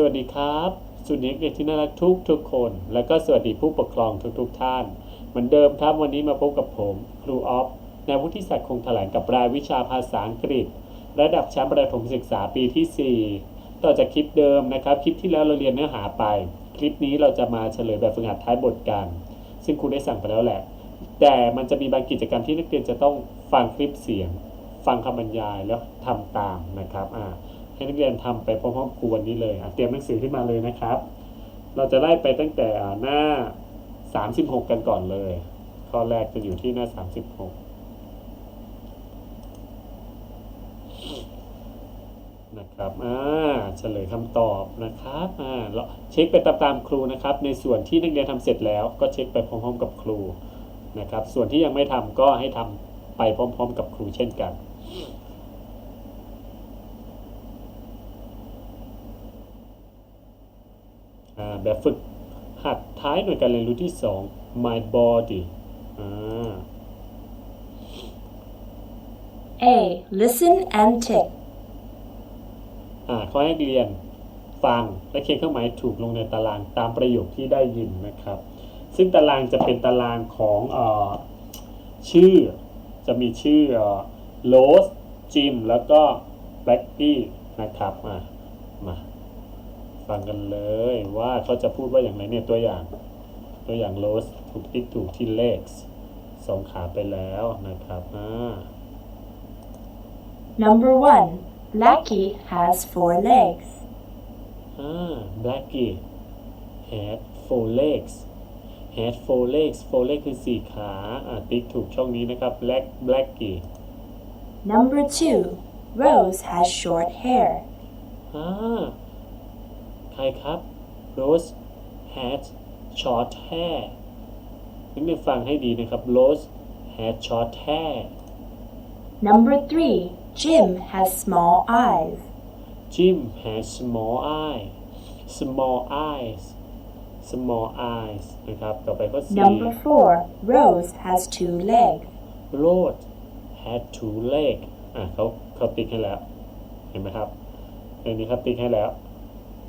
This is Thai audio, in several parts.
สวัสดีครับสวัสดีนักเรียนที่น่ารักทุกทุกคน และก็สวัสดีผู้ปกครองทุกทุกท่าน เหมือนเดิมครับวันนี้มาพบกับผม ครูออฟนายวุฒิศักดิ์คงแถลงกับรายวิชาภาษาอังกฤษ ระดับชั้นประถมศึกษาปีที่ 4 ต่อจากคลิปเดิมนะครับ คลิปที่แล้วเราเรียนเนื้อหาไป คลิปนี้เราจะมาเฉลยแบบฝึกหัดท้ายบทกัน ซึ่งครูได้สั่งไปแล้วแหละ แต่มันจะมีบางกิจกรรมที่นักเรียนจะต้องฟังคลิปเสียง ฟังคำบรรยายแล้วทำตามนะครับอ่า ให้นักเรียนทำไปพร้อมๆครูวันนี้เลยเตรียมหนังสือขึ้นมาเลยนะครับ เราจะไล่ไปตั้งแต่อ่าหน้า 36 กันก่อนเลย ข้อแรกจะอยู่ที่หน้า 36 นะครับอ่าเฉลยคำตอบนะครับอ่าเราเช็คไปตามๆครูนะครับ ในส่วนที่นักเรียนทำเสร็จแล้วก็เช็คไปพร้อมๆกับครูนะครับ ส่วนที่ยังไม่ทำก็ให้ทำไปพร้อม ๆ กับครูเช่นกัน แบบฝึกหัดท้ายหน่วยการเรียนรู้ที่ 2 my body อ่า A. Listen and tick. อ่าข้อให้นักเรียนฟังและเขียนเครื่องหมายถูกลงในตารางตามประโยคที่ได้ยินนะครับ ซึ่งตารางจะเป็นตารางของเออชื่อ จะมีชื่อโรสจิมแล้วก็แบล็กกี้นะครับมามา ฟังกันเลย ว่าเขาจะพูดว่าอย่างไรเนี่ยตัวอย่าง ตัวอย่างโรสถูกติ๊กถูกที่ legs สองขาไปแล้วนะครับอ่า Number 1. Blackie has four legs. อ่า Blackie had four legs had four legs four legs คือสี่ขาอ่าติ๊กถูกช่องนี้นะครับ Black Blackie Number 2. Rose has short hair. อ่า ใครครับ Rose had short hair นักเรียนฟังให้ดีนะครับ Rose had short hair Number 3. Jim has small eyes. Jim has small eye small eyes small eyes นะครับ ต่อไปข้อสี่ Number 4. Rose has two legs. Road had two leg อะเขาเขาติ๊กให้แล้ว เห็นไหมครับในนี้ครับติ๊กให้แล้ว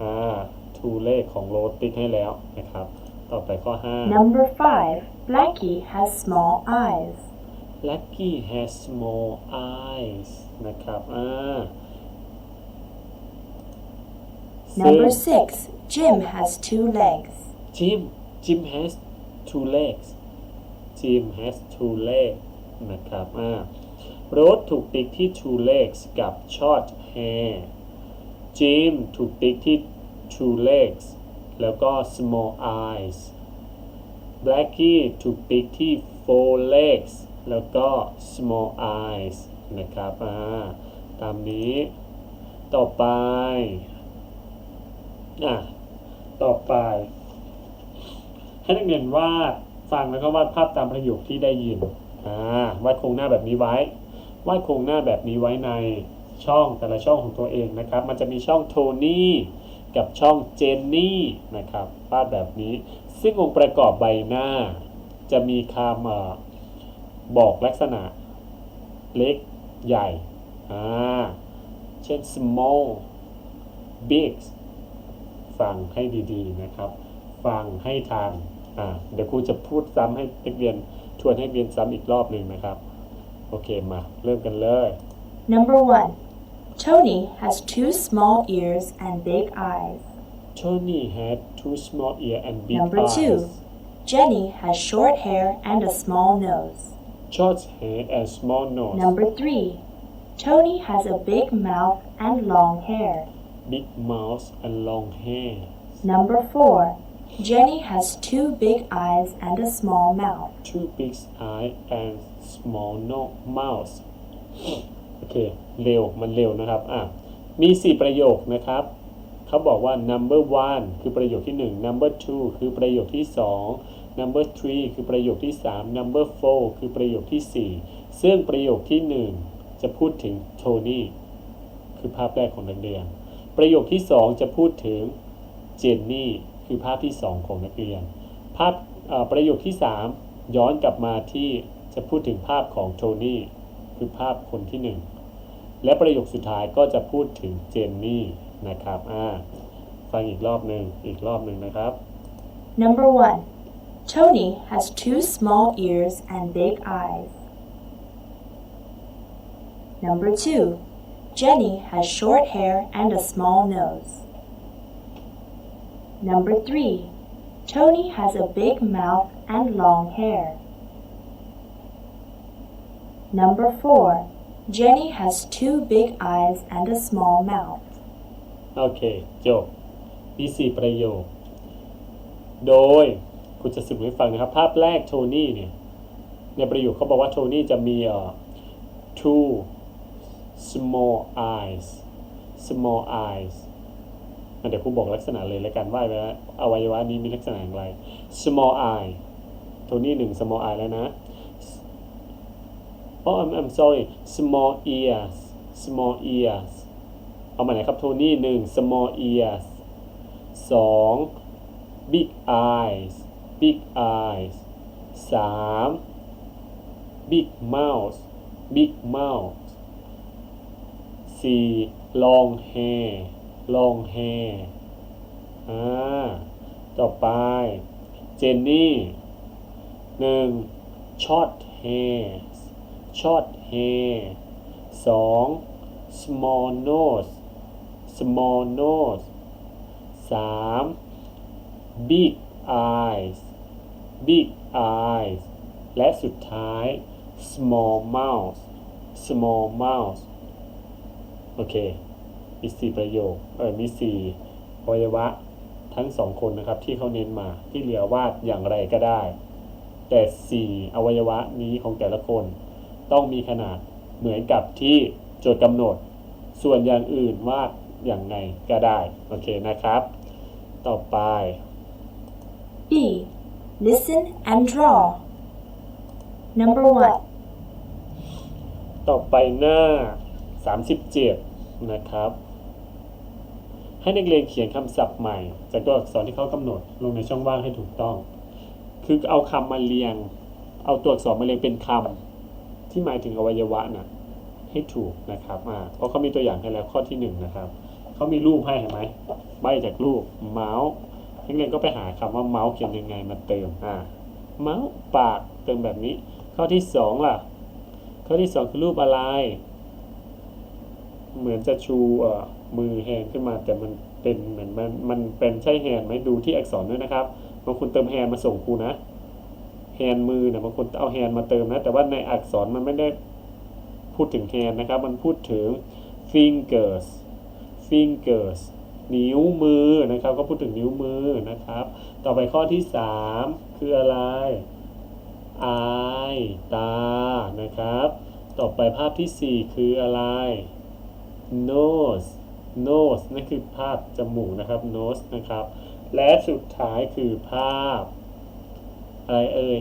อ่า two leg ของ road ติ๊กให้แล้วนะครับ ต่อไปข้อ Number 5. Blackie has small eyes. 5 Lucky has small eyes นะครับอ่า Number ซึ่ง 6. Jim has two legs. Jim Jim has two legs Jim has two legs นะครับอ่า Road ถูกติ๊กที่ two legs กับ short hair Jim ถูกติ๊กที่ two legs แล้วก็ small eyes Blackie ถูกติ๊กที่ four legs แล้วก็ small eyes นะครับอ่าตามนี้ ต่อไปอะต่อไป ให้นักเรียนวาดฟังแล้วก็วาดภาพตามประโยคที่ได้ยินอ่าวาดโครงหน้าแบบนี้ไว้วาดโครงหน้าแบบนี้ไว้ใน ช่องแต่ละช่องของตัวเองนะครับ มันจะมีช่องโทนี่กับช่องเจนนี่นะครับวาดแบบนี้ ซึ่งองค์ประกอบใบหน้า จะมีคำบอกลักษณะเล็กใหญ่อ่าเช่น small big ฟังให้ดีๆนะครับ ฟังให้ทันอ่าเดี๋ยวครูจะพูดซ้ำให้นักเรียนทวนให้เรียนซ้ำอีกรอบหนึ่งนะครับ โอเคมา เริ่มกันเลย Number 1. Tony has two small ears and big eyes. Tony had two small ear and big Number eyes. 2. Jenny has short hair and a small nose. Short hair and small nose. Number 3. Tony has a big mouth and long hair. Big mouth and long hair. Number 4. Jenny has two big eyes and a small mouth. Two big eye and small no mouth โอ เร็วมันเร็วนะครับอะมี 4 ประโยคนะครับเขาบอกว่า number one คือประโยคที่ 1 number two คือประโยคที่ 2 number three คือประโยคที่ 3 number four คือประโยคที่ 4 ซึ่งประโยคที่ 1 จะพูดถึงโทนี่คือภาพแรกของนักเรียน ประโยคที่ 2 จะพูดถึงเจนนี่คือภาพที่ 2 ของนักเรียน ภาพอ่อประโยคที่ 3 ย้อนกลับมาที่จะพูดถึงภาพของโทนี่คือภาพคนที่ 1 และประโยคสุดท้ายก็จะพูดถึงเจนนี่นะครับอ่า ฟังอีกรอบหนึ่งอีกรอบหนึ่งนะครับ Number 1. Tony has two small ears and big eyes. Number 2. Jenny has short hair and a small nose. Number 3. Tony has a big mouth and long hair. Number 4. Jenny has two big eyes and a small mouth. โอเคจบมีสี่ประโยค โดยคุณจะสรุปให้ฟังนะครับ ภาพแรกโทนี่เนี่ยในประโยคเขาบอกว่าโทนี่จะมีเอ่อ two small eyes small eyes เดี๋ยวครูบอกลักษณะเลยแล้วกันว่าไว้ว่าอวัยวะนี้มีลักษณะอย่างไร small eye โทนี่หนึ่ง small eye แล้วนะ oh I'm I'm sorry small ears small ears เอามาไหนครับโทนี่หนึ่ง small ears สอง big eyes big eyes สาม big mouth big mouth สี่ long hair long hair อ่า ต่อไป เจนนี่หนึ่ง short hair short hair สอง small nose small nose สาม big eyes big eyes และสุดท้าย small mouth small mouth โอเค มีสี่ประโยค เออ มีสี่อวัยวะทั้งสองคนนะครับที่เขาเน้นมา ที่เหลือวาดอย่างไรก็ได้ แต่สี่อวัยวะนี้ของแต่ละคน ต้องมีขนาดเหมือนกับที่โจทย์กำหนด ส่วนอย่างอื่นวาดอย่างไงก็ได้ โอเคนะครับ ต่อไป B. Listen and draw. Number 1. ต่อไปหน้า 37 นะครับ ให้นักเรียนเขียนคำศัพท์ใหม่ จากตัวอักษรที่เขากำหนดลงในช่องว่างให้ถูกต้อง คือเอาคำมาเรียง เอาตัวอักษรมาเรียงเป็นคำ ที่หมายถึงอวัยวะนะให้ถูกนะครับอ่าเพราะเขามีตัวอย่างให้แล้วข้อที่หนึ่งนะครับเขามีรูปให้เห็นไหมใบจากรูปเมาส์นักเรียนก็ไปหาคำว่าเมาส์เขียนยังไงมาเติมอ่าเมาส์ปากเติมแบบนี้ ข้อที่สองล่ะ ข้อที่สองคือรูปอะไร เหมือนจะชูเอ่อมือแฮนขึ้นมาแต่มันเป็นเหมือนมันมันเป็นใช่แฮนไหมดูที่อักษรด้วยนะครับบางคนเติมแฮนมาส่งครูนะ แฮนด์มือเนี่ยบางคนเอาแฮนด์มาเติมนะ แต่ว่าในอักษรมันไม่ได้พูดถึงแฮนด์นะครับ มันพูดถึง fingers fingers นิ้วมือนะครับ ก็พูดถึงนิ้วมือนะครับ ต่อไปข้อที่สามคืออะไร eye ตา นะครับ ต่อไปภาพที่ 4 คืออะไร nose nose นั่นคือภาพจมูกนะครับ nose นะครับ และสุดท้ายคือภาพ อะไรเอ่ย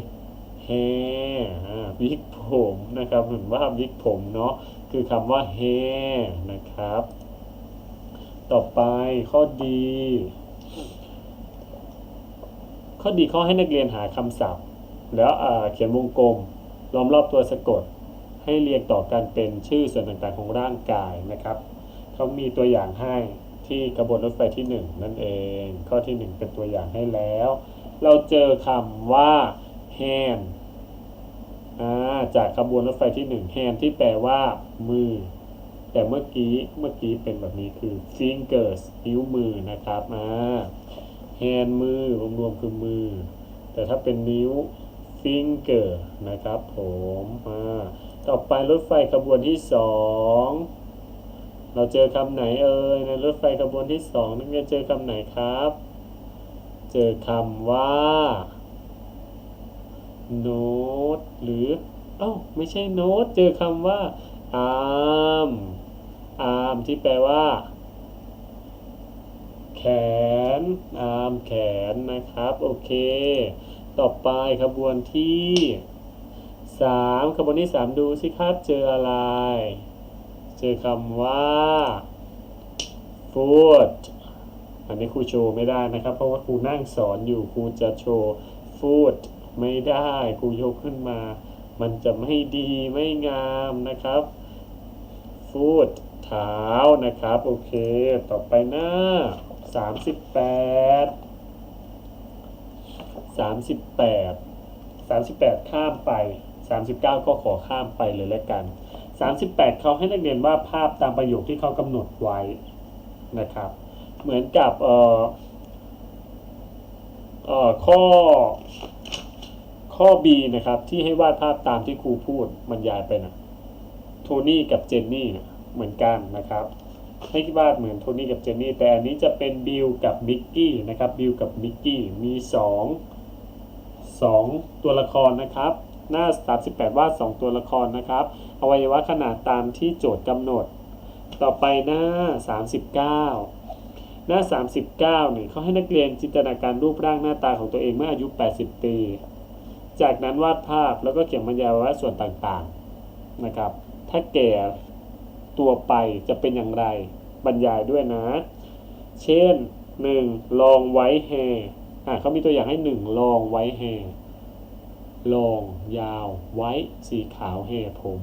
hair อ่าวิกผมนะครับเหมือนว่าวิกผมเนาะคือคำว่า hair นะครับ ต่อไปข้อดี ข้อดีข้อให้นักเรียนหาคำศัพท์ แล้วอ่าเขียนวงกลมล้อมรอบตัวสะกด ให้เรียงต่อกันเป็นชื่อส่วนต่างๆของร่างกายนะครับเขามีตัวอย่างให้ที่กระบวนรถไฟที่ 1 นั่นเอง ข้อที่ 1 เป็นตัวอย่างให้แล้ว เราเจอคำว่า hand าจากขบวนรถไฟที่1 hand ที่แปลว่ามือ แต่เมื่อกี้เมื่อกี้เป็นแบบนี้คือ fingers นิ้วมือนะครับอ่า hand มือรวมๆคือมือ แต่ถ้าเป็นนิ้ว finger นะครับผมอ่าต่อไปรถไฟขบวนที่สองเราเจอคำไหนเอ่ยในรถไฟขบวนที่สองนักเรียนเจอคำไหนครับ เจอคำว่า note หรือ เอ้าไม่ใช่ note เจอคำว่า arm arm ที่แปลว่า แขน arm แขนนะครับ โอเค ต่อไปขบวนที่สามขบวนที่สามดูสิครับ เจออะไร เจอคำว่า foot อันนี้ครูโชว์ไม่ได้นะครับ เพราะว่าครูนั่งสอนอยู่ครูจะโชว์ foot ไม่ได้ครูยกขึ้นมา มันจะไม่ดีไม่งามนะครับ foot เท้านะครับ โอเค ต่อไปหน้าสามสิบแปดสามสิบแปดสามสิบแปดข้ามไปสามสิบเก้าก็ขอข้ามไปเลยแล้วกันสามสิบแปดเขาให้นักเรียนวาดภาพตามประโยคที่เขากำหนดไว้นะครับ เหมือนกับเอ่อเอ่อข้อข้อ B นะครับ ที่ให้วาดภาพตามที่ครูพูดบรรยายไปนะโทนี่กับเจนนี่นะเหมือนกันนะครับ ให้วาดเหมือนโทนี่กับเจนนี่ แต่อันนี้จะเป็นบิลกับมิกกี้นะครับบิลกับมิกกี้มี2 2 ตัวละครนะครับ หน้า 38 วาด 2 ตัวละครนะครับ อวัยวะขนาดตามที่โจทย์กำหนด ต่อไปหน้า 39 หน้า 39เนี่ยเขาให้นักเรียนจินตนาการรูปร่างหน้าตาของตัวเองเมื่ออายุ 80 ปี จากนั้นวาดภาพแล้วก็เขียนบรรยายว่าส่วนต่างๆนะครับ ถ้าแก่ตัวไปจะเป็นอย่างไรบรรยายด้วยนะ เช่น 1. ลองไว้แฮอะเขามีตัวอย่างให้ 1 ลองไว้แฮลองยาวไว้สีขาวแฮผม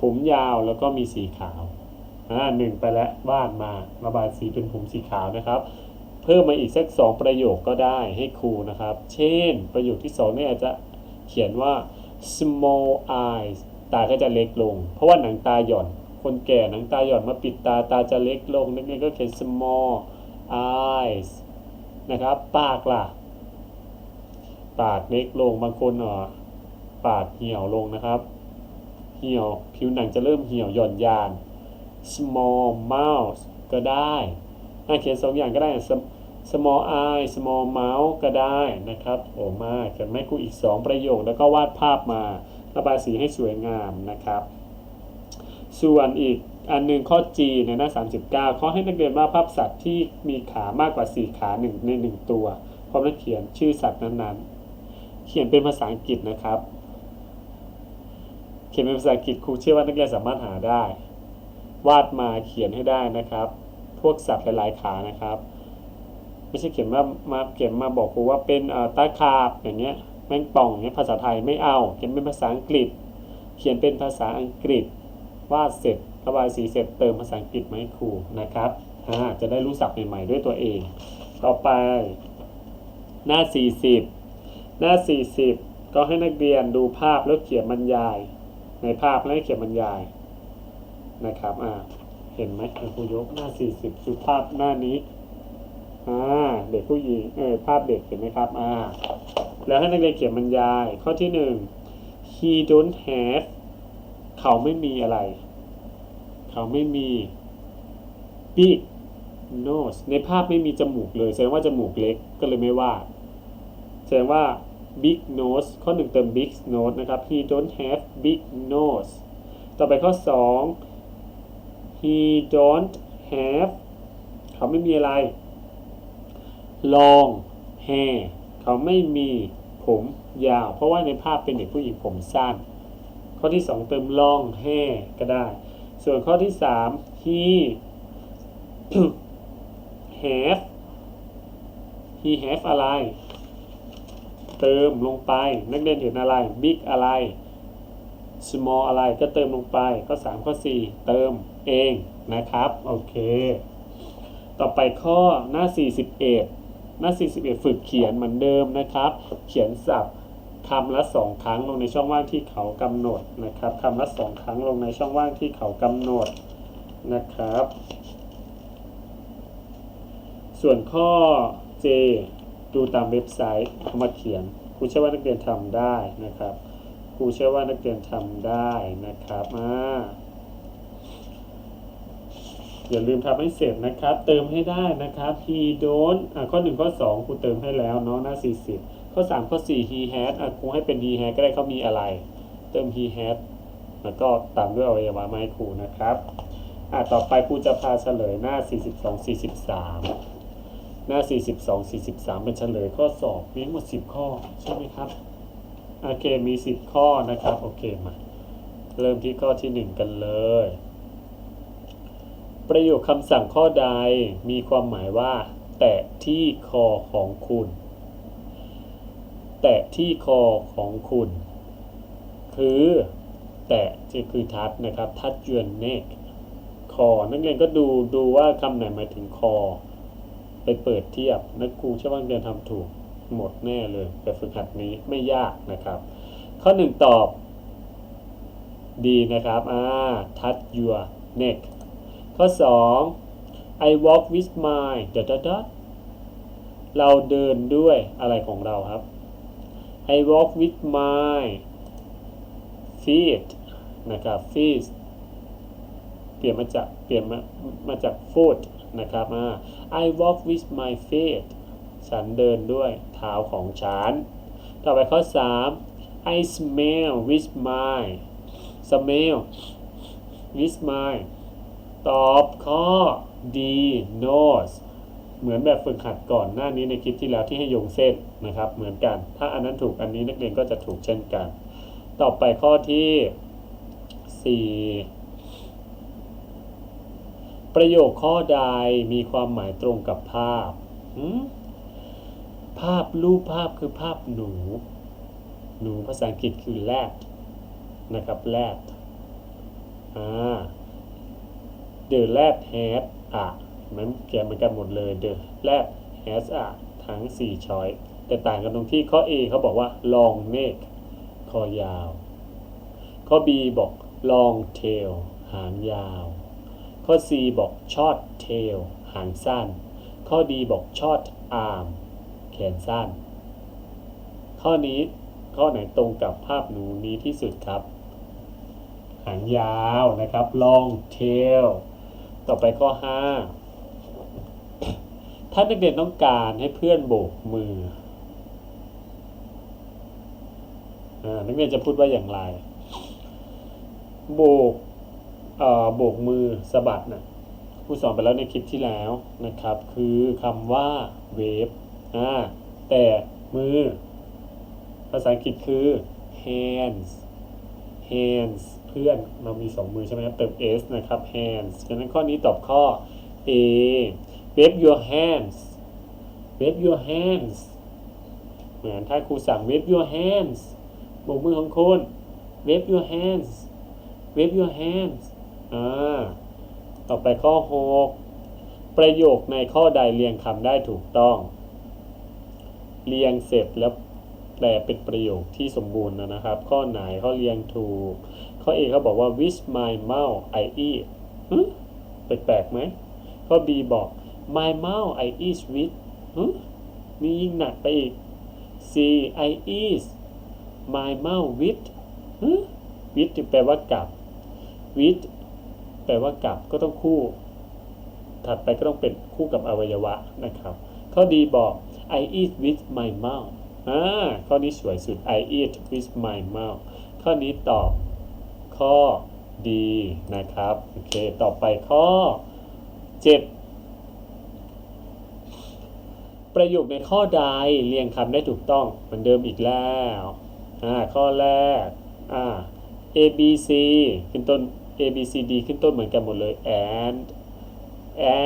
ผมยาวแล้วก็มีสีขาว อ่าหนึ่งไปแล้ววาดมาระบายสีเป็นผมสีขาวนะครับ เพิ่มมาอีกสักสองประโยคก็ได้ให้ครูนะครับ เช่น ประโยคที่สองเนี่ยอาจจะเขียนว่า small eyes ตาก็จะเล็กลง เพราะว่าหนังตาหย่อน คนแก่หนังตาหย่อนมาปิดตาตาจะเล็กลงนักเรียนก็เขียน small eyes นะครับ ปากล่ะ ปากเล็กลงบางคนเออปากเหี่ยวลงนะครับ เหี่ยวผิวหนังจะเริ่มเหี่ยวหย่อนยาน small mouth ก็ได้อะเขียนสองอย่างก็ได้ small eye small mouth ก็ได้นะครับโอ้มากเขียนไม่ครูอีก 2 ประโยค แล้วก็วาดภาพมาระบายสีให้สวยงามนะครับ ส่วนอีกอันหนึ่งข้อ G ในหน้า 39เขาให้นักเรียนวาดภาพสัตว์ที่มีขามากกว่า 4 ขาหนึ่งใน1ตัวพร้อมทั้งเขียนชื่อสัตว์นั้นๆ เขียนเป็นภาษาอังกฤษนะครับ เขียนเป็นภาษาอังกฤษครูเชื่อว่านักเรียนสามารถหาได้ วาดมาเขียนให้ได้นะครับ พวกสัตว์หลายๆขานะครับ ไม่ใช่เขียนว่ามาเขียนมาบอกครูว่าเป็นเอ่อตาขาบอย่างเงี้ยแมงป่องอย่างเงี้ยภาษาไทยไม่เอาเขียนเป็นภาษาอังกฤษ เขียนเป็นภาษาอังกฤษวาดเสร็จระบายสีเสร็จเติมภาษาอังกฤษมาให้ครูนะครับอ่าจะได้รู้ศัพท์ใหม่ๆด้วยตัวเอง ต่อไป หน้า 40 หน้า 40 ก็ให้นักเรียนดูภาพแล้วเขียนบรรยาย ในภาพแล้วเขียนบรรยาย นะครับอ่าเห็นไหมครูยกหน้า 40คือภาพหน้านี้อ่าเด็กผู้หญิงเออภาพเด็กเห็นไหมครับอ่าแล้วให้นักเรียนเขียนบรรยาย ข้อที่หนึ่ง he don't have เขาไม่มีอะไร เขาไม่มี big nose ในภาพไม่มีจมูกเลยแสดงว่าจมูกเล็กก็เลยไม่ว่า แสดงว่า big nose ข้อหนึ่งเติม big nose นะครับ he don't have big nose ต่อไปข้อ2 he don't have เขาไม่มีอะไร long hair เขาไม่มีผมยาว เพราะว่าในภาพเป็นเด็กผู้หญิงผมสั้น ข้อที่ 2 เติม long hair ก็ได้ ส่วนข้อที่ 3 he have he have อะไร เติมลงไป นักเรียนเห็นอะไร big อะไร small อะไรก็เติมลงไป ข้อ 3 ข้อ 4 เติม เองนะครับโอเค ต่อไปข้อหน้า 41 หน้า 41 ฝึกเขียนเหมือนเดิมนะครับ เขียนศัพท์คำละสองครั้งลงในช่องว่างที่เขากำหนดนะครับคำละสองครั้งลงในช่องว่างที่เขากำหนดนะครับ ส่วนข้อ J ดูตามเว็บไซต์เอามาเขียนครูเชื่อว่านักเรียนทำได้นะครับครูเชื่อว่านักเรียนทำได้นะครับอ่า อย่าลืมทำให้เสร็จนะครับ เติมให้ได้นะครับ he don't อะข้อ 1 ข้อ 2ครูเติมให้แล้วเนาะหน้า 40 ข้อ 3 ข้อ 4 he had อะครูให้เป็น he had ก็ได้เขามีอะไร เติม he had แล้วก็ตามด้วยอวัยวะมาให้ครูนะครับอะต่อไปครูจะพาเฉลยหน้า 42 43 หน้า 42 43 เป็นเฉลยข้อสอบมีทั้งหมด 10 ข้อ ใช่ไหมครับ โอเค มี 10 ข้อนะครับ โอเค มา เริ่มที่ข้อที่ 1 กันเลย ประโยคคำสั่งข้อใดมีความหมายว่า แตะที่คอของคุณ แตะที่คอของคุณ คือ แตะจะคือทัดนะครับทัด your neck คอนักเรียนก็ดูดูว่าคำไหนหมายถึงคอ ไปเปิดเทียบนักครูเชื่อว่านักเรียนทำถูกหมดแน่เลยแบบฝึกหัดนี้ไม่ยากนะครับ ข้อหนึ่งตอบ ดีนะครับอ่า touch your neck ข้อ 2 I walk with my ด dot dot เราเดินด้วยอะไรของเราครับ I walk with my feet นะครับ feet เปลี่ยนมาจากเปลี่ยนมามาจาก foot นะครับอ่า I walk with my feet ฉันเดินด้วยเท้าของฉัน ต่อไปข้อ 3 I smell with my smell with my ตอบข้อ D nose เหมือนแบบฝึกหัดก่อนหน้านี้ในคลิปที่แล้วที่ให้โยงเส้นนะครับ เหมือนกัน ถ้าอันนั้นถูกอันนี้นักเรียนก็จะถูกเช่นกัน ต่อไปข้อที่ 4 ประโยคข้อใดมีความหมายตรงกับภาพ ภาพรูปภาพคือภาพหนู หนูภาษาอังกฤษคือ rat นะครับ rat อ่า the rat has a มันเขียนเหมือนกันหมดเลย the rat has a ทั้ง 4 ช้อยแต่ต่างกันตรงที่ข้อ A เขาบอกว่า long neck คอยาว ข้อ B บอก long tail หางยาว ข้อ C บอก short tail หางสั้น ข้อ D บอก short arm แขนสั้น ข้อนี้ข้อไหนตรงกับภาพหนูนี้ที่สุดครับ หางยาวนะครับ long tail ต่อไปข้อ5ถ้านักเรียนต้องการให้เพื่อนโบกมืออานักเรียนจะพูดว่าอย่างไร โบกอ่อโบกมือสะบัดนะครูสอนไปแล้วในคลิปที่แล้วนะครับ คือคำว่า wave อ่าแต่มือ ภาษาอังกฤษคือ hands hands เพื่อนเรามีสองมือใช่ไหมครับเติม s นะครับ hands ฉะนั้นข้อนี้ตอบข้อ A wave your hands wave your hands เหมือนถ้าครูสั่ง wave your hands โบกมือของคุณ wave your hands wave your hands อ่าต่อไปข้อ 6 ประโยคในข้อใดเรียงคำได้ถูกต้อง เรียงเสร็จแล้วแปลเป็นประโยคที่สมบูรณ์นะครับ ข้อไหนข้อเรียงถูก ข้อ A เขาบอกว่า with my mouth I eat ฮึแปลกๆไหมข้อ B บอก my mouth I eat with ฮึนี่ยิ่งหนักไปอีก C I eat my mouth with ฮึ with แปลว่ากับ with แปลว่ากับก็ต้องคู่ ถัดไปก็ต้องเป็นคู่กับอวัยวะนะครับ ข้อดีบอก I eat with my mouth อ่าข้อนี้สวยสุด I eat with my mouth ข้อนี้ตอบ ข้อดีนะครับโอเคต่อไปข้อ 7 ประโยคในข้อใดเรียงคำได้ถูกต้องเหมือนเดิมอีกแล้วอ่าข้อแรกอ่า A B C ขึ้นต้น A B C D ขึ้นต้นเหมือนกันหมดเลย and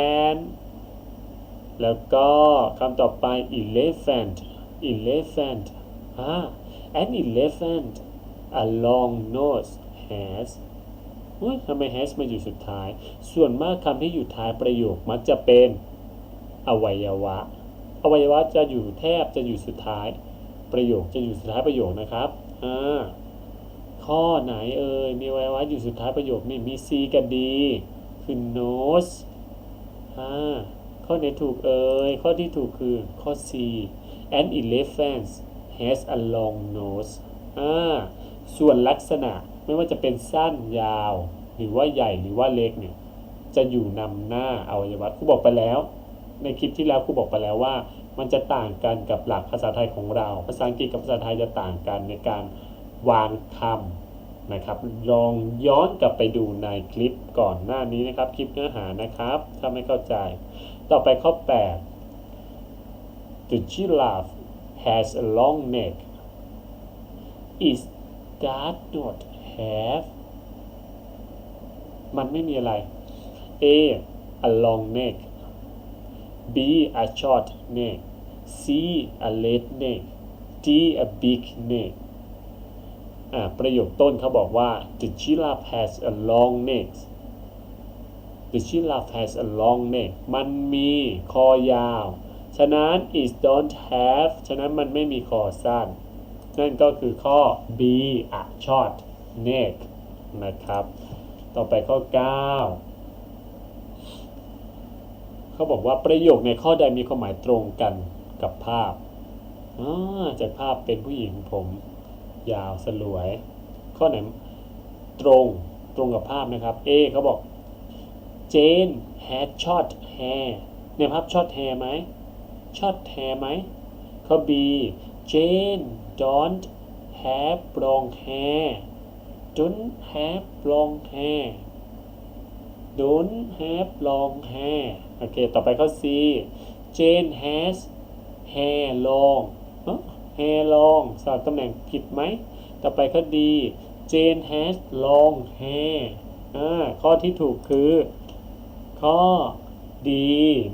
and แล้วก็คำต่อไป elephant elephant อ่า an elephant a long nose has เฮ้ยทำไม has มาอยู่สุดท้าย ส่วนมากคำที่อยู่ท้ายประโยคมักจะเป็น อวัยวะ อวัยวะจะอยู่แทบจะอยู่สุดท้าย ประโยคจะอยู่สุดท้ายประโยคนะครับอ่าข้อไหนเอ่ยมีอวัยวะอยู่สุดท้ายประโยคนี่มี C กับ D คือ nose อ่าข้อไหนถูกเอ่ยข้อที่ถูกคือข้อ C an elephant has a long nose อ่าส่วนลักษณะ ไม่ว่าจะเป็นสั้นยาว หรือว่าใหญ่หรือว่าเล็กเนี่ยจะอยู่นำหน้าอวัยวะครูบอกไปแล้ว ในคลิปที่แล้วครูบอกไปแล้วว่า มันจะต่างกันกับหลักภาษาไทยของเรา ภาษาอังกฤษกับภาษาไทยจะต่างกันในการวางคำนะครับ ลองย้อนกลับไปดูในคลิปก่อนหน้านี้นะครับ คลิปเนื้อหานะครับ ถ้าไม่เข้าใจ ต่อไปข้อ 8 The giraffe has a long neck is that not มันไม่มีอะไร A a long neck B a short neck C a late neck D a big neck อ่าประโยคต้นเขาบอกว่า the giraffe has a long neck The giraffe has a long neck มันมีคอยาว ฉะนั้น it don't have ฉะนั้นมันไม่มีคอสั้น นั่นก็คือข้อ B a short neck นะครับ ต่อไปข้อ 9 เขาบอกว่าประโยคในข้อใดมีความหมายตรงกันกับภาพอ่าจากภาพเป็นผู้หญิงผม ยาวสลวย ข้อไหนตรงตรงกับภาพนะครับ A เขาบอก Jane had short hair ในภาพ short hair ไหม short hair ไหมข้อ B Jane don't have long hair don't have long hair don't have long hair โอเค ต่อไปข้อ C Jane has hair long เอ้อ hair long สลับตำแหน่งผิดไหม ต่อไปข้อ D Jane has long hair อ่า ข้อที่ถูกคือ ข้อ D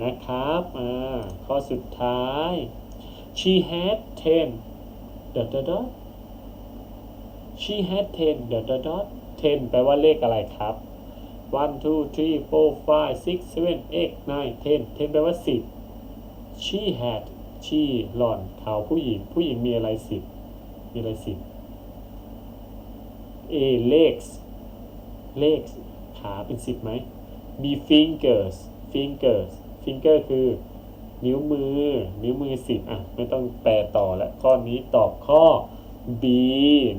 นะครับ อ่า ข้อสุดท้าย she had ten dot dot dot she had ten dot dot dot ten แปลว่าเลขอะไรครับ one two three four five six seven eight nine ten ten แปลว่าสิบ she had she หล่อนเขาผู้หญิง ผู้หญิงมีอะไรสิบ มีอะไรสิบ A legs legs ขาเป็นสิบไหม B fingers fingers finger คือนิ้วมือ นิ้วมือสิบอะ ไม่ต้องแปลต่อแล้วข้อนี้ตอบข้อ B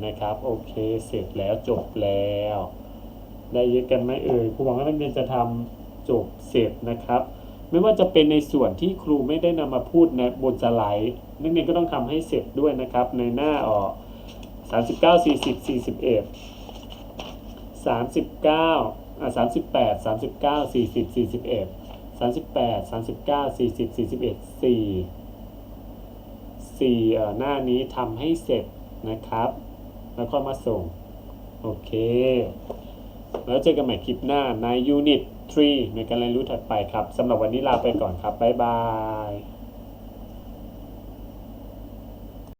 นะครับ โอเค เสร็จแล้วจบแล้ว ได้เยอะกันไหมเอ่ยครูหวังว่านักเรียนจะทำจบเสร็จนะครับ ไม่ว่าจะเป็นในส่วนที่ครูไม่ได้นำมาพูดในบนสไลด์นักเรียนก็ต้องทำให้เสร็จด้วยนะครับ ในหน้าออก39 40 41 39อะ38 39 40 41 38 39 40 41 4 4เอ่อหน้านี้ทำให้เสร็จ นะครับ แล้วก็มาส่ง โอเค แล้วเจอกันใหม่คลิปหน้าในยูนิต3ในการเรียนรู้ถัดไปครับสำหรับวันนี้ลาไปก่อนครับ บ๊ายบาย